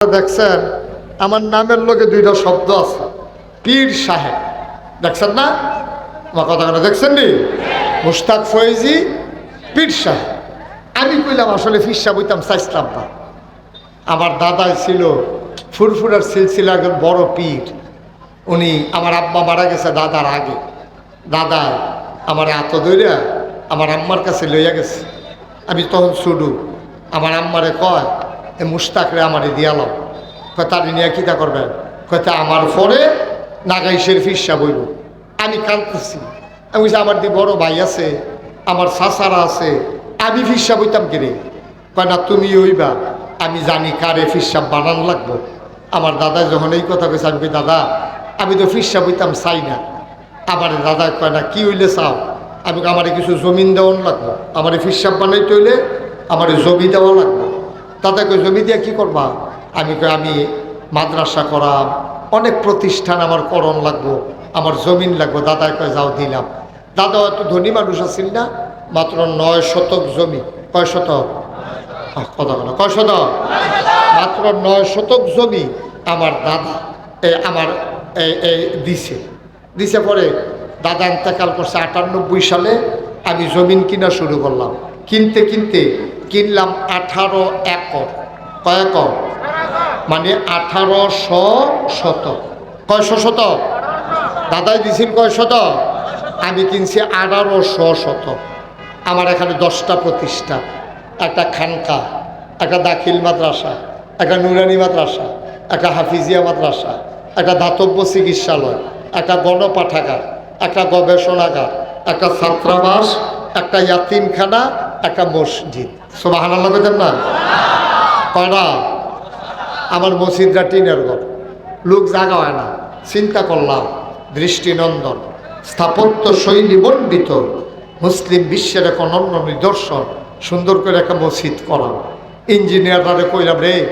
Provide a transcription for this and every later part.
দেখছেন আমার নামের লোকে দুইটা শব্দ আছে। পীর সাহেব। দেখছেন না? আমার কথা কথা দেখছেন নি? মুস্তাক ফয়েজি, পীর সাহেব। আমি কইলাম আসলে ফির সাহেব হইতাম চাইছিলাম না। আমার দাদাই ছিল ফুরফুরার সিলসিলা একজন বড় পীর। উনি আমার আব্বা মারা গেছে দাদার আগে। দাদা আমার এত দইরা আমার আম্মার কাছে লইয়া গেছে। আমি তখন শুডু আমার আম্মারে কয় এ মুস্তাকরে আমারে দিয়ালাম কয়, তার নিয়ে কিতা করবেন কয়, তা আমার পরে নাগাইশের ফিসা বইব। আমি কাঁদতেছি। আমি বলছি, আমার দি বড় ভাই আছে, আমার সাসারা আছে, আমি ফিসা বইতাম কিরে? কয়, না, তুমি ওইবা আমি জানি কারে ফিসাব বানান লাগবো। আমার দাদা যখন এই কথা কইছে, আমি দাদা, আমি তো ফিসা বইতাম, চাই না। আমার দাদা কয়, না, কি হইলে চাও? আমি আমারে কিছু জমিন দেওয়ান লাগবো। আমার ফিসাব বানাইতে হইলে আমার জমি দেওয়া লাগবে। দাদা কই জমি দিয়ে কি করবা? আমি কই, আমি মাদ্রাসা করাম, অনেক প্রতিষ্ঠান আমার করণ লাগবো, আমার জমিন লাগবো। দাদা কয়, যাও, দিলাম। দাদা হয়তো ধনী মানুষ আছিল না, মাত্র নয় শতক জমি। কয় শতক? কথা বলো। কয় শতক? মাত্র নয় শতক জমি আমার দাদা আমার দিছে। দিছে পরে দাদা ইন্তেকাল করছে আটানব্বই সালে, আমি জমিন কিনা শুরু করলাম। কিনতে কিনতে কিনলাম আঠারো একর। কয় একর? মানে আঠারোশো শতক কয়শো শতক দাদাই দিছিল কয় শতক আমি কিনছি আঠারোশো শতক আমার এখানে দশটা প্রতিষ্ঠান একটা খানকা, একটা দাখিল মাদ্রাসা, একটা নুরানি মাদ্রাসা, একটা হাফিজিয়া মাদ্রাসা, একটা ধাতব্য চিকিৎসালয়, একটা গণপাঠাগার, একটা গবেষণাগার, একটা ছাত্রাবাস, একটা ইয়াতিমখানা একটা মসজিদ। সব হানাল্লা পেতেন না? পাড়া আমার মসজিদরা টিনের ঘর। লোক জাগা হয় না। চিন্তা করলাম, দৃষ্টিনন্দন, স্থাপত্য শৈলী মণ্ডিত, মুসলিম বিশ্বের এক অনন্য নিদর্শন, সুন্দর করে একটা মসজিদ করা ইঞ্জিনিয়াররা কইলাম, রে,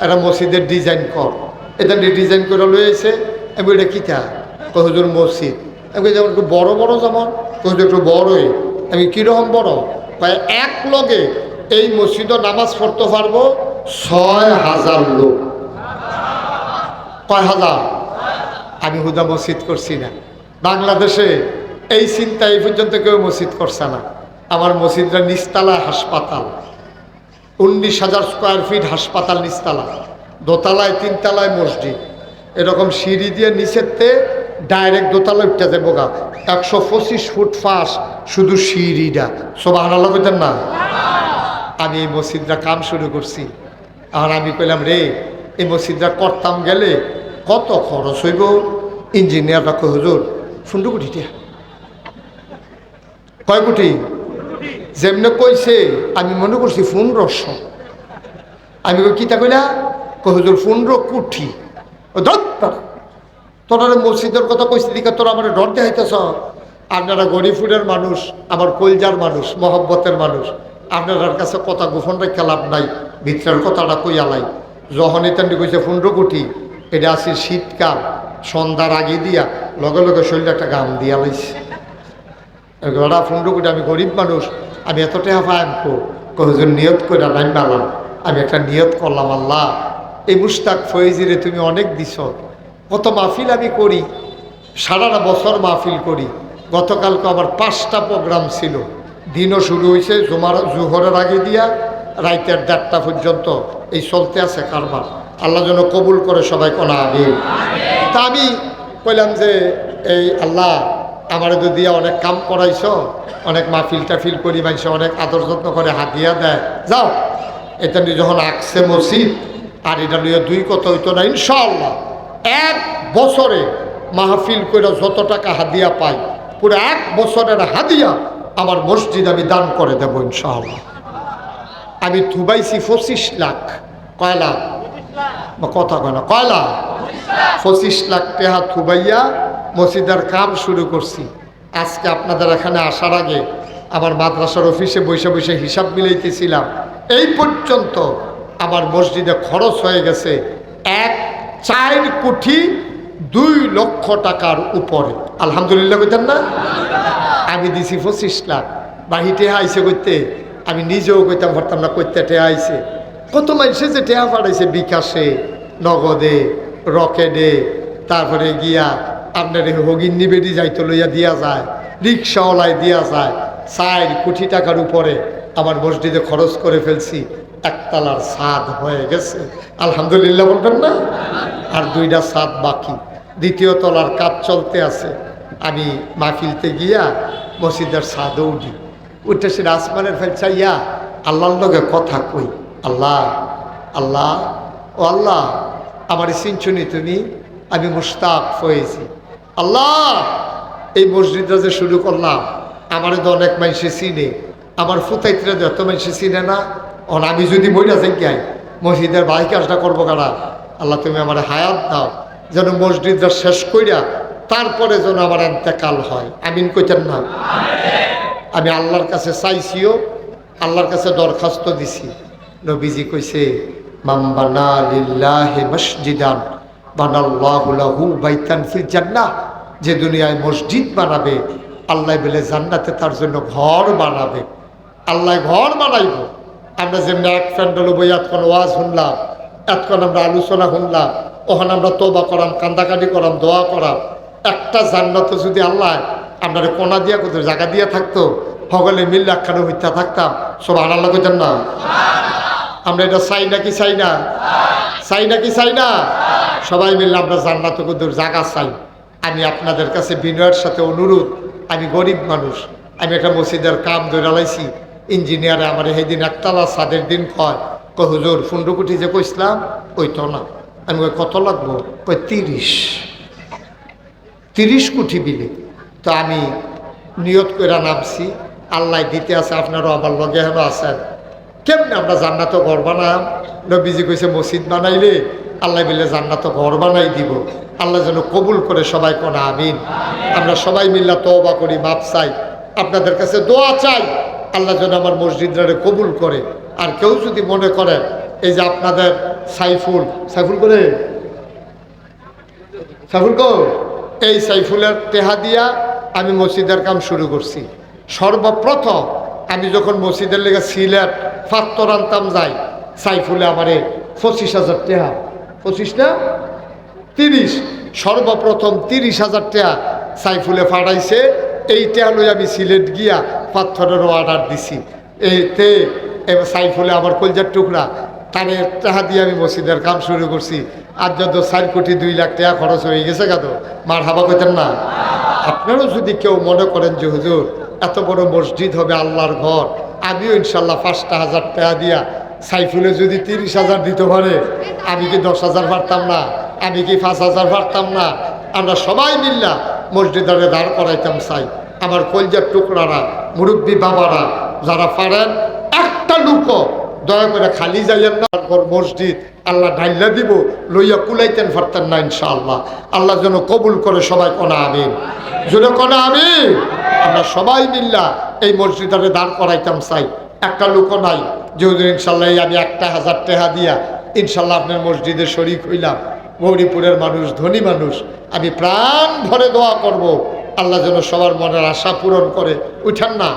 একটা মসজিদের ডিজাইন কর। এটা ডিজাইন করে লয়েছে আমি এটা কিতা কহুজুর মসজিদ। আমি যেমন একটু বড় বড় যেমন কহুজুর একটু বড়ই। আমি কীরকম বড়? প্রায় এক লগে এই মসজিদও নামাজ পড়তে পারব ছয় হাজার লোক। কয় হাজার? আমি হুদা মসজিদ করছি না। বাংলাদেশে এই চিন্তা এই পর্যন্ত কেউ মসজিদ করছে না। আমার মসজিদরা নিস্তালা হাসপাতাল। উনিশ হাজার স্কোয়ার ফিট হাসপাতাল নিস্তালা। দোতলায়, তিনতলায় মসজিদ। এরকম সিঁড়ি দিয়ে নিচেরতে ডাইরেক্ট দোতলায় উঠতে যাব গা। একশো পঁচিশ ফুট ফাঁস শুধু সিঁড়িটা। সব আনালো কইতেন না? আমি এই মসজিদটা কাম শুরু করছি। আর আমি কইলাম, রে, এই মসজিদটা করতাম গেলে কত খরচ হইব? ইঞ্জিনিয়াররা কই হুজুর ফুন্ডু কোটিটা কয় কোটি? যেমনে কইছে, আমি মনে করছি পনেরোশো। আমি কই কিতা কইলা? কই হুজুর, পনেরো কোটি। ও দত্তর তোরা মসজিদের কথা কইছি দিকে তোরা আমার ডর দেখাইতেছ। আপনারা গরিবুরের মানুষ, আমার কলজার মানুষ, মহব্বতের মানুষ আপনার কাছে কথা গোপন রেখে লাভ নাই ভিতরের কথাটা কইয়ালাই যখনই তেমনি কইছে পনেরো কোটি এটা আছে শীতকাল, সন্ধ্যার আগে দিয়া লগে লগে শরীরে একটা গাম দিয়া লাইছে। গড়া পনেরো আমি গরিব মানুষ, আমি এত টাকা পাই কহজন নিয়ত করে নাই পালাম আমি একটা নিয়ত করলাম, আল্লাহ, এই মুস্তাক ফয়েজিরে তুমি অনেক দিছ। কত মাহফিল আমি করি, সারাটা বছর মাহফিল করি। গতকালকে আমার পাঁচটা প্রোগ্রাম ছিল। দিনও শুরু হয়েছে জুমার, জুহরের আগে দিয়া রাইতের দেড়টা পর্যন্ত এই চলতে আছে কারবার। আল্লাহ যেন কবুল করে সবাই কোনা আগে তা আমি কইলাম যে, এই আল্লাহ, আমার তো দিয়া অনেক কাম করাইছ, অনেক মাহফিল টাফিল করি মাইছে অনেক আদর যত্ন করে হাতিয়া দেয়। যাও। এটা নিয়ে যখন আঁকছে মসজিদ, আর এটা নিয়ে দুই কত হইতো না ইনশাল্লাহ এক বছরে মাহফিল করে যত টাকা হাদিয়া পাই, পুরো এক বছরের হাদিয়া আমার মসজিদ আমি দান করে দেবো ইনশাআল্লাহ। আমি থুবাইছি পঁচিশ লাখ। কয়লা? বা কথা কয় না, কয়লা? পঁচিশ লাখ টাকা থুবাইয়া মসজিদের কাম শুরু করছি। আজকে আপনাদের এখানে আসার আগে আমার মাদ্রাসার অফিসে বসে বসে হিসাব মিলাইতেছিলাম। এই পর্যন্ত আমার মসজিদে খরচ হয়ে গেছে এক চার কোটি দুই লক্ষ টাকার উপরে। আলহামদুলিল্লাহ কইতেন না? আমি দিছি পঁচিশ লাখ। বাহিতে আইসে করতে আমি নিজেও কইতাম পারতাম না করতে টেয়া আইসে কত মানুষে যে টেয়া পাঠাইছে বিকাশে, নগদে, রকেটে, তারপরে গিয়া আপনার হগিন নিবেদি যাইতে লইয়া দিয়া যায়, রিক্সাওয়ালায় দিয়া যায়। চার কোটি টাকার উপরে আমার মসজিদে খরচ করে ফেলছি। একতলার সাদ হয়ে গেছে। আলহামদুলিল্লাহ বলবেন না? আর দুইটা সাদ বাকি। দ্বিতীয় তলার কাজ চলতে আছে। আমি মাহফিলতে গিয়া মসজিদের সাদও উঠি। উঠে সে আসমানের ফেল চাইয়া আল্লাহর লগে কথা কই। আল্লাহ আল্লাহ, ও আল্লাহ, আমার সিনচুনি তুমি? আমি মুস্তাক হয়েছি। আল্লাহ, এই মসজিদটা যে শুরু করলাম, আমার তো অনেক মানুষে চিনে। আমার ফুতাইতরা যত মানুষে চিনে না অন, আমি যদি বইটা যাই গাই মসজিদের বাই কাজটা করব কারা? আল্লাহ, তুমি আমার হায়াত দাও। যেন মসজিদটা শেষ কইরা তারপরে যেন আমার এতেকাল হয়। আমিন কইতেন না? আমি আল্লাহর কাছে চাইছিও, আল্লাহর কাছে দরখাস্ত দিছি। নবীজি কইছে মাম্বানা যে দুনিয়ায় মসজিদ বানাবে, আল্লাহ বলে জান্নাতে তার জন্য ঘর বানাবে। আল্লাহ ঘর বানাইব। আমরা যেমনি এক প্যান্ডেল বই এতক্ষণ ওয়াজ শুনলাম, এতক্ষণ আমরা আলোচনা শুনলাম, ওখানে আমরা তোবা করাম, কান্দাকাটি করাম, দোয়া করাম। একটা জান্নাত যদি আল্লাহ আপনার কোনা দিয়া কোথাও জায়গা দিয়া থাকতো, সকলে মিল একখানে হইতে থাকতাম। সব আনাল্লা করতেন না? আমরা এটা চাই নাকি চাই না? চাই নাকি চাই না? সবাই মিললে আমরা জান্নাত কুদুর জায়গা চাই। আমি আপনাদের কাছে বিনয়ের সাথে অনুরোধ, আমি গরিব মানুষ, আমি একটা মসজিদের কাম দৌড়ালাইছি ইঞ্জিনিয়ারে আমার সেদিন একতলা সাদের দিন কয় ক ফুন্ডুকুটি যে কইসলাম ওই তো না। আমি কই, কত লাগবো? কই তিরিশ। তিরিশ কোটি বিলে। তো আমি নিয়ত করে নামছি, আল্লাহ দিতে আছে, আপনারও আমার লগে হেন আছেন। কেমনে আমরা জান্নাত ঘর বানাম? নবীজি কইছে, মসজিদ বানাইলে আল্লাহ বিলে জান্নাত ঘর বানাই দিব। আল্লাহ যেন কবুল করে সবাই কোনা, আমিন। আমরা সবাই মিল্লা তওবা করি, মাপ চাই। আপনাদের কাছে দোয়া চাই। আল্লাহ যেন আমার মসজিদটারে কবুল করে। আর কেউ যদি মনে করেন এই যে আপনাদের সাইফুল সাইফুল করে সাইফুল কো? এই সাইফুলের টেহা দিয়া আমি মসজিদের কাম শুরু করছি। সর্বপ্রথম আমি যখন মসজিদের লেগে সিলেট, ফাত্তর আনতাম যাই, সাইফুলে আমারে পঁচিশ হাজার টেহা। পঁচিশ না? তিরিশ। সর্বপ্রথম তিরিশ হাজার টেহা সাইফুলে ফাটাইছে। এই টেহা লই আমি সিলেট গিয়া পাথরেরও অর্ডার দিছি। এবার সাইফুলে আমার কলজার টুকরা, তারে টাকা দিয়ে আমি মসজিদের কাম শুরু করছি। আর যত চার কোটি দুই লাখ টাকা খরচ হয়ে গেছে কেন মার হাবা কইতেন না। আপনারও যদি কেউ মনে করেন যে হুজুর, এত বড় মসজিদ হবে আল্লাহর ঘর, আমিও ইনশাল্লাহ পাঁচটা হাজার টাকা দিয়া সাইফুলে যদি তিরিশ হাজার দিতে পারে, আমি কি দশ হাজার পারতাম না? আমি কি পাঁচ হাজার পারতাম না? আমরা সবাই মিল্লা মসজিদারে দাঁড় করাইতাম চাই। আমার কলজার টুকরারা, মুরব্বী বাবারা যারা পারেন, একটা লুক দয়া করে খালি যাইয়েন না। তারপর মসজিদ আল্লাহ ঢাইলা দিব, লইয়া কুলাইতেন পারতেন না ইনশাআল্লাহ। আল্লাহ যেন কবুল করে সবাই কোনা আমিন। জোরে কোনা আমিন। আমরা সবাই মিল্লা এই মসজিদারে দাঁড় করাইতাম চাই। একটা লোক নাই। যেহেতু ইনশাল্লাহ আমি একটা হাজার টাকা দিয়া ইনশাল্লাহ আপনার মসজিদে শরিক হইলাম। গৌরীপুরের মানুষ, ধনী মানুষ, আমি প্রাণ ভরে দোয়া করব। আল্লাহ যেন সবার মনের আশা পূরণ করে। উঠান না।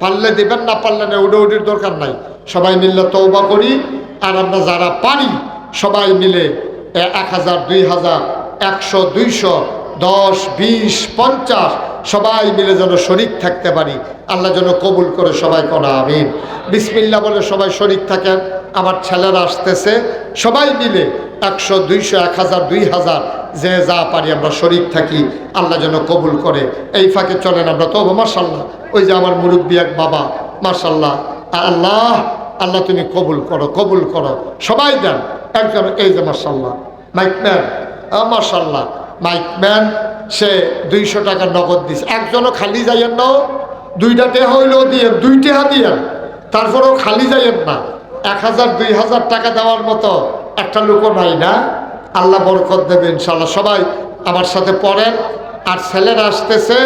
পারলে দেবেন না, পারলে না, উডে উডির দরকার নাই। সবাই মিললে তৌবা করি। আর আমরা যারা পারি, সবাই মিলে এক হাজার, দুই হাজার, একশো, দুইশো, দশ, বিশ, পঞ্চাশ, সবাই মিলে যেন শরিক থাকতে পারি। আল্লাহ যেন কবুল করে সবাই কোনা আমিন। বিসমিল্লা বলে সবাই শরিক থাকেন। আমার ছেলেরা আসতেছে। সবাই মিলে একশো দুইশো, এক হাজার, দুই হাজার, যে যা পারি আমরা শরিক থাকি, আল্লাহ যেন কবুল করে। এই ফাঁকে চলেন আমরা। তো মার্শাল্লাহ ওই যে আমার মুরব্বী এক বাবা মার্শাল্লাহ আল্লাহ আল্লাহ তুমি কবুল করো কবুল করো। সবাই দেন। একজন, এই যে মার্শাল্লাহ মাইকম্যান মার্শাল্লাহ মাইকম্যান সে দুইশো টাকা নগদ দিছে। একজনও খালি যাইয়েন না দুইটা টেহা হইলেও দিয়ে দুই টেহা দিয়েন। তারপরেও খালি যাইয়েন না। এক হাজার, দুই হাজার টাকা দেওয়ার মতো একটা লোকও নাই না। আল্লাহ বরকত দেবে ইনশাল্লাহ সবাই আমার সাথে পড়েন। আর ছেলেরা আসতেছে,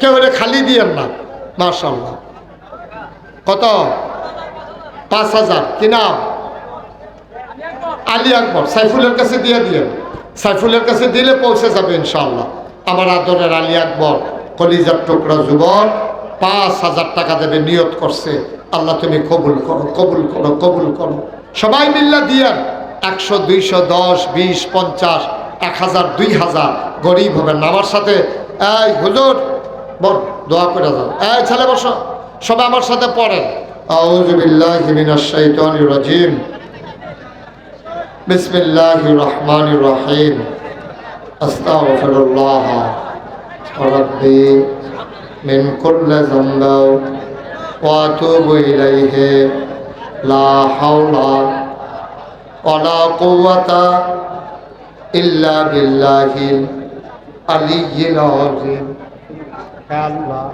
কেউ এটা খালি দিয়েন না। মার্শাল্লাহ কত? পাঁচ হাজার। কি নাম? আলী আকবর। সাইফুলের কাছে দিয়ে দিয়েন। সাইফুলের কাছে দিলে পৌঁছে যাবে ইনশাল্লাহ আমার আদরের আলী আকবর, কলিজার টুকরা যুবক, পাঁচ হাজার টাকা দেবে, নিয়ত করছে। আল্লাহ তুমি কবুল করো কবুল করো কবুল করো। সবাই মিল্লা দিয়েন। একশো, দুইশো, দশ, বিশ, পঞ্চাশ, এক হাজার, দুই হাজার। গরিব হবেন আমার সাথে, এই হুজুর, বল, দোয়া করে দাও। এই ছেলে বসো। সবাই আমার সাথে শাইতানির রাজিম। বিসমিল্লাহির রহমানির রহিম। আস্তাগফিরুল্লাহ। রাব্বি মিন কুল্লি যামবি ওয়ালা কুওয়াতা ইল্লা বিল্লাহিল আলিয়্যিল আযীম। হে আল্লাহ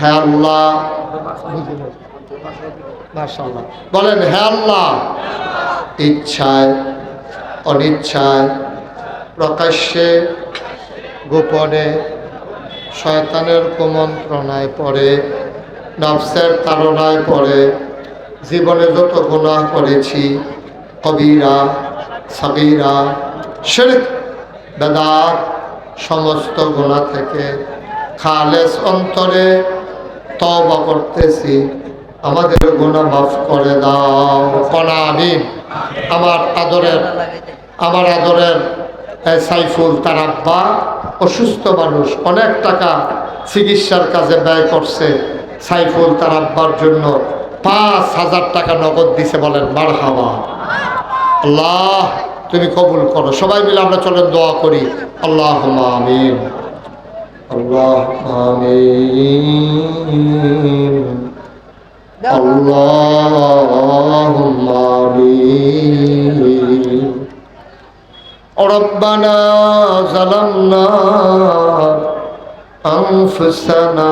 হে আল্লাহ। মাশাআল্লাহ। বলেন হে আল্লাহ। ইচ্ছায় অনিচ্ছায় প্রকাশ্যে গোপনে শয়তানের কুমন্ত্রণায় পড়ে নফসের তাড়নায় পড়ে জীবনে যত গুনাহ করেছি, কবিরা সাবিরা শিরক, বেদাত, সমস্ত গুণা থেকে খালেস অন্তরে তবা করতেছি। আমাদের গুণা মাফ করে দাও। কনা আমিন? আমার আদরের আমার আদরের সাইফুল তার আব্বা অসুস্থ মানুষ, অনেক টাকা চিকিৎসার কাজে ব্যয় করছে সাইফুল তার আব্বার জন্য। পাঁচ হাজার টাকা নগদ দিছে বলেন মার হাওয়া আল্লাহ তুমি কবুল করো সবাই মিলে আমরা চলেন দোয়া করি আল্লাহ আমিন আল্লাহ আমিন اللهم آمين ربنا ظلمنا أنفسنا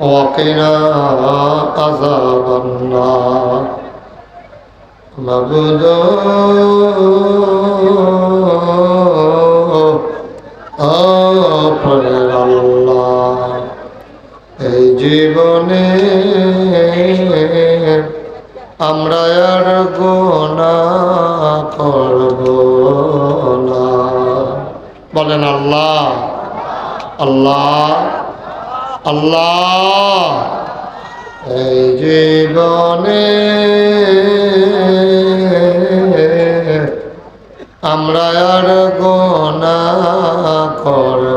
وقنا عذاب النار مبدو আপনার আল্লাহ এই জীবনে আমরা আর গোনা করব না বলেন আল্লাহ আল্লাহ আল্লাহ। এই জীবনে আমরা আর গোনা করব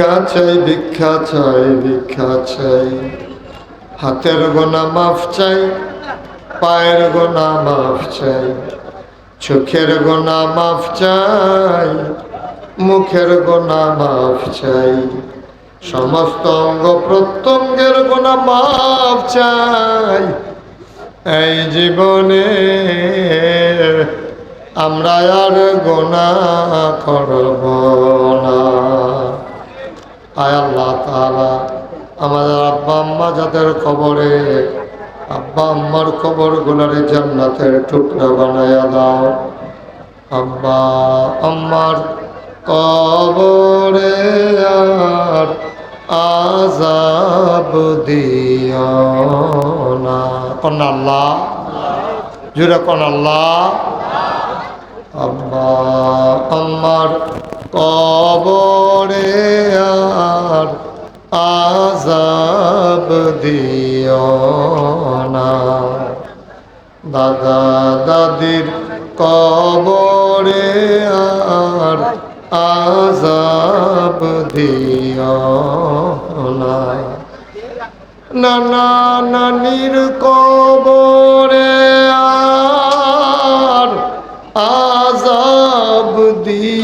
ভিক্ষা চাই ভিক্ষা চাই ভিক্ষা চাই। হাতের গোনা মাফ চাই, পায়ের গোনা মাফ চাই। চোখের গোনা মাফ চাই, মুখের গোনা মাফ চাই। সমস্ত অঙ্গ প্রত্যঙ্গের গোনা মাফ চাই। এই জীবনে আমরা আর গোনা করব না। আয় আল্লাহ তাআলা। আমাদের আব্বা আম্মা যাদের কবরে, আব্বা আম্মার কবর গুলারে জান্নাতের টুকরা বানায়া দাও। আব্বা আম্মার কবরে আর আজাব দিও না। কন্যা আল্লাহ? কন আল্লাহ। আব্বা আম্মার কবরে আর আজাব দিও না। দাদা দাদির কবরে আর আজাব দিও না। নানা নানির কবরে আর আজাব দিও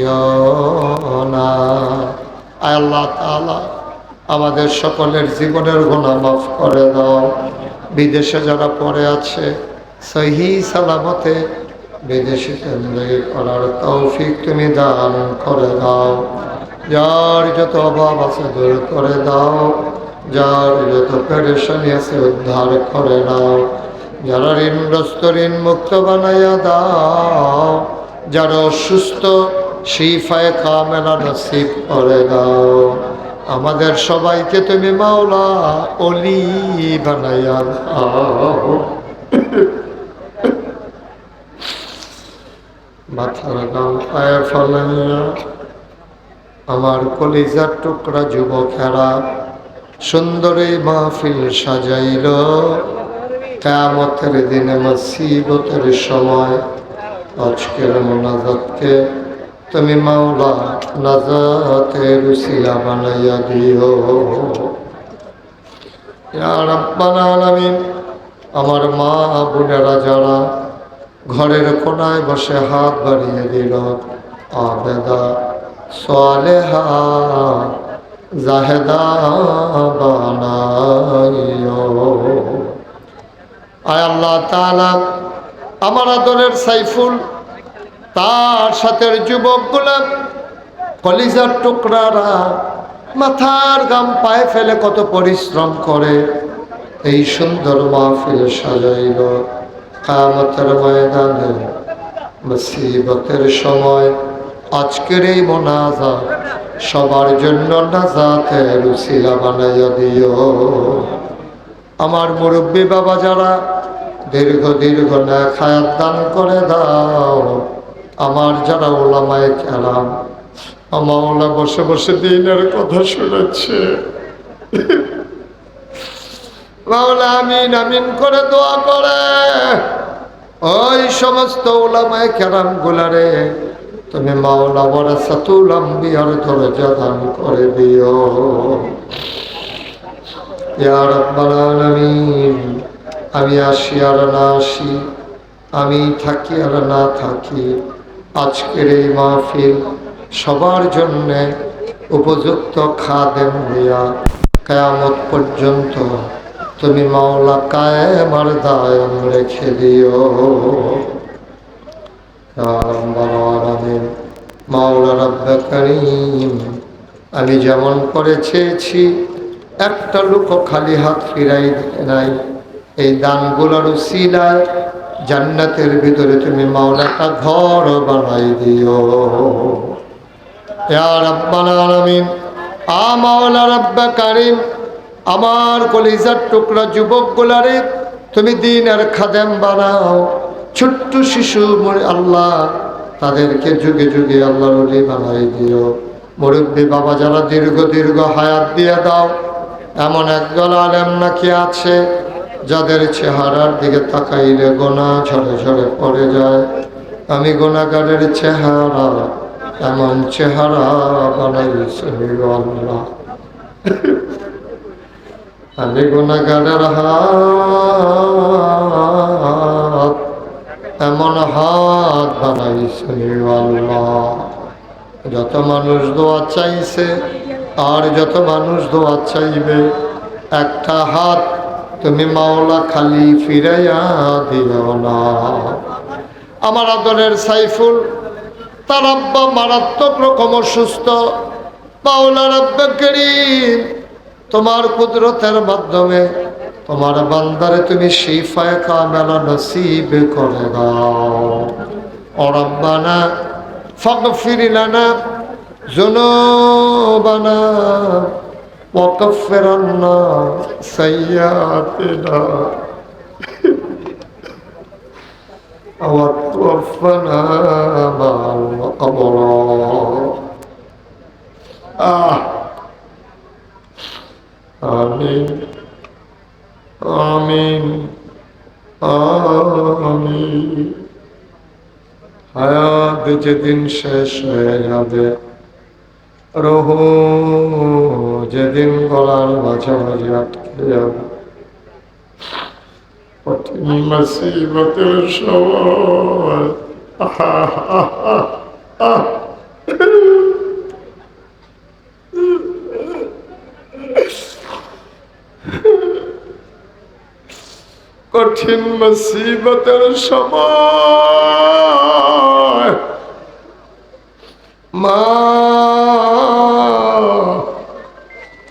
দিও না। আল্লাহ তালা আমাদের সকলের জীবনের গোনা মাফ করে দাও। বিদেশে যারা পড়ে আছে, সহি সালামতে বিদেশে জিন্দগি করার তৌফিক তুমি দান করে দাও। যার যত অভাব আছে দূর করে দাও। যার যত পেরেশানি আছে উদ্ধার করে নাও। যারা ঋণগ্রস্ত ঋণ মুক্ত বানাইয়া দাও। যারা অসুস্থ শিফায় কামেলা নসিব করে দাও। আমাদের সবাইকে তুমি মাওলা অলি বানাইয়া দাও। মাথার গাম পায়ে ফলাইয়া আমার কলিজার টুকরা যুবকেরা সুন্দর মাহফিল সাজাইল। কেমতের দিনে মসিবতের সময় আজকের মোনাজাতকে তুমি মাওলা নাজাতের উসিলা বানাইয়া দিও। আলামিন, আমার মা বোনেরা যারা ঘরের কোনায় বসে হাত বাড়িয়ে দিল, আবেদা, সালেহা, জাহেদা বানাইও। আয় আল্লাহ আমার আদরের সাইফুল তার সাথে যুবকগুলা কলিজার টুকরারা মাথার গাম পায়ে ফেলে কত পরিশ্রম করে। এই সুন্দর মাহফিল সাজাইল কামতের ময়দানে। মুসিবতের সময় আজকের এই মোনাজা সবার জন্য নাজাতের উসিলা বানাইয়া দিও। আমার মুরব্বী বাবা যারা দীর্ঘ দীর্ঘ না খায়াত দান করে দাও। আমার যারা ওলামায় খেলাম আমার ওলা বসে বসে দিনের কথা শুনেছে। মাওলা আমিন আমিন করে দোয়া করে। ওই সমস্ত ওলামায় কেরাম গুলারে তুমি মাওলা বড় সাতুলাম বিহার দরজা দান করে দিও। ইয়া রাব্বাল আলামিন, আমি আসি আর না আসি, আমি থাকি আর না থাকি। আজকের এই মাহফিল সবার জন্যে উপযুক্ত খাদেম দিয়া কেয়ামত পর্যন্ত তুমি মাওলা কায়েম আর দায়ম রেখে দিও। মাওলা রাব্বে করিম, আমি যেমন করে চেয়েছি একটা লোকও খালি হাত ফিরাই নাই। এই দানগুলোর উসিলায় জান্নাতের ভিতরে তুমি মাওলাটা ঘর বানাই দিও। আলামিন, আ মাওলা রাব্বা কারীম, আমার কলিজার টুকরা যুবক যুবকগুলারে তুমি দিন আর খাদেম বানাও। ছোট্ট শিশু আল্লাহ, তাদেরকে যুগে যুগে আল্লাহর বানাই দিও। মুরব্বী বাবা, যারা দীর্ঘ দীর্ঘ হায়াত দিয়ে দাও, এমন একদল আলেম নাকি আছে যাদের চেহারার দিকে তাকাইলে গোনা ঝরে ঝরে পড়ে যায়। আমি গোনাগারের চেহারা, এমন চেহারা বানাইছি আল্লাহ। আমি গুণাগারের হাত, এমন হাত বানাইছি আল্লাহ। যত মানুষ দোয়া চাইছে, আর যত মানুষ দোয়া চাইবে, একটা হাত তুমি মাওলা খালি ফিরাইয়া দিও না। আমার আদরের সাইফুল, তার আব্বা মারাত্মক রকম অসুস্থ। মাওলা রব্বা করিম, তোমার কুদরতের মাধ্যমে তোমার বান্দারে তুমি শিফায় কামেলা নসিব করে দাও। অরব্বানা ফাগফির লানা وكفرنا سيئاتنا وتوفنا مع الأبرار آه آمين آمين آمين حياة جدين شاشه রহু যেদিন গলার মাঝে মাঝে আটকে কঠিন মাসিবতের সময়। কঠিন মুসিবতের সময়। মা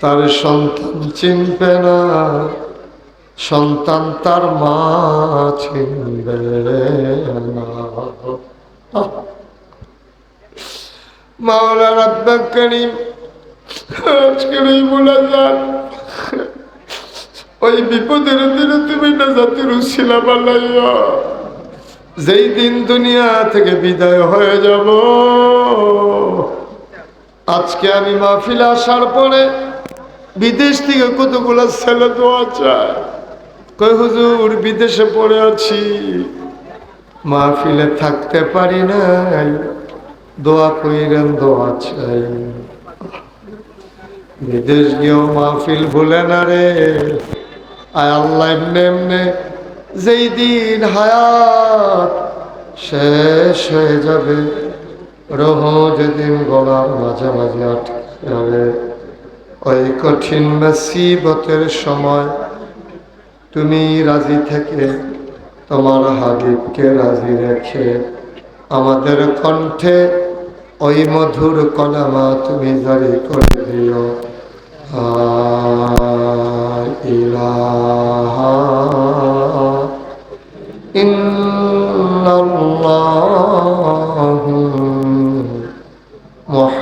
তার সন্তান চিনবে না, সন্তান তার মা চিনবে না। মাওলা রাব্বাক করিম আজকের এই মোনাজাত ওই বিপদের দিনে তুমি না জাতির উশিলা বানাইয়া, যেই দিন দুনিয়া থেকে বিদায় হয়ে যাব, আজকে আমি মাহফিলে আসার পরে বিদেশ থেকে কতগুলো ছেলে দোয়া চায়। কই হুজুর, বিদেশে পড়ে আছি। মাহফিলে থাকতে পারি নাই। দোয়া কইরেন, দোয়া চাই। বিদেশ গিয়েও মাহফিল ভুলে না রে। আয় আল্লাহ, এমনি যেই দিন হায়াত শেষ হয়ে যাবে, রহ যেদিন গলার মাঝে মাঝে আটকে যাবে। ওই কঠিন মুসিবতের সময় তুমি রাজি থেকে তোমার হাবিবকে রাজি রেখে আমাদের কণ্ঠে ওই মধুর কলামা তুমি জারি করে দিও। ইলাহা